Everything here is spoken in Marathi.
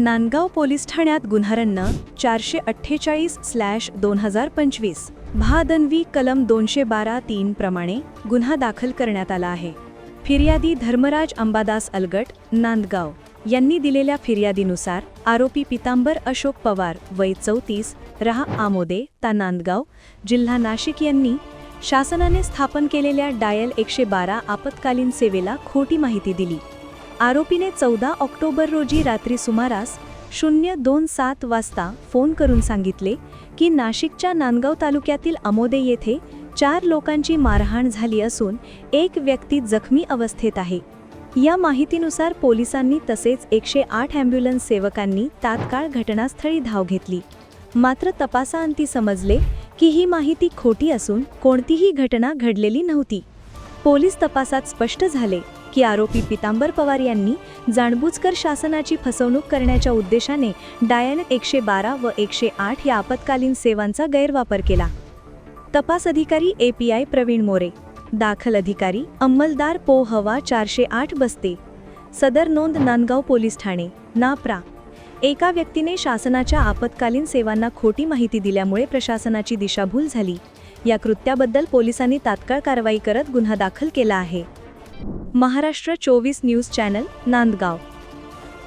नांदगाव पोलीस ठाण्यात गुन्हारांना चारशे अठ्ठेचाळीस स्लॅश दोन हजार पंचवीस. महादनवी कलम दोनशे बारा तीन प्रमाणे गुन्हा दाखल करण्यात आला आहे. फिर्यादी धर्मराज अंबादास अलगट नांदगाव. यांनी दिलेल्या फिर्यादीनुसार आरोपी पितांबर अशोक पवार वय चौतीस रहा आमोदे ता नांदगाव जिल्हा नाशिक यांनी शासनाने स्थापन केलेल्या डायल एकशे बारा आपत्कालीन सेवेला खोटी माहिती दिली. आरोपीने चौदा ऑक्टोबर रोजी रात्री सुमारास शून्य दोन सात वाजता फोन करून सांगितले की नाशिकच्या नांदगाव तालुक्यातील अमोदे येथे चार लोकांची मारहाण झाली असून एक व्यक्ती जखमी अवस्थेत आहे. या माहितीनुसार पोलिसांनी तसेच एकशे आठ ॲम्ब्युलन्स सेवकांनी तात्काळ घटनास्थळी धाव घेतली. मात्र तपासाअंती समजले की ही माहिती खोटी असून कोणतीही घटना घडलेली नव्हती. पोलीस तपासात स्पष्ट झाले की आरोपी पितांबर पवार यांनी जाणबुजकर शासनाची फसवणूक करण्याच्या उद्देशाने डायन एकशे बारा व एकशे आठ या आपत्कालीन सेवांचा गैरवापर केला. तपास अधिकारी A P I Praveen More दाखल अधिकारी अंमलदार पो हवा चारशे आठ बस्ते सदर नोंद नांदगाव पोलीस ठाणे नाप्रा. एका व्यक्तीने शासनाच्या आपत्कालीन सेवांना खोटी माहिती दिल्यामुळे प्रशासनाची दिशाभूल झाली. या कृत्याबद्दल पोलिसांनी तात्काळ कारवाई करत गुन्हा दाखल केला आहे. महाराष्ट्र चोवीस न्यूज चॅनल नांदगाव.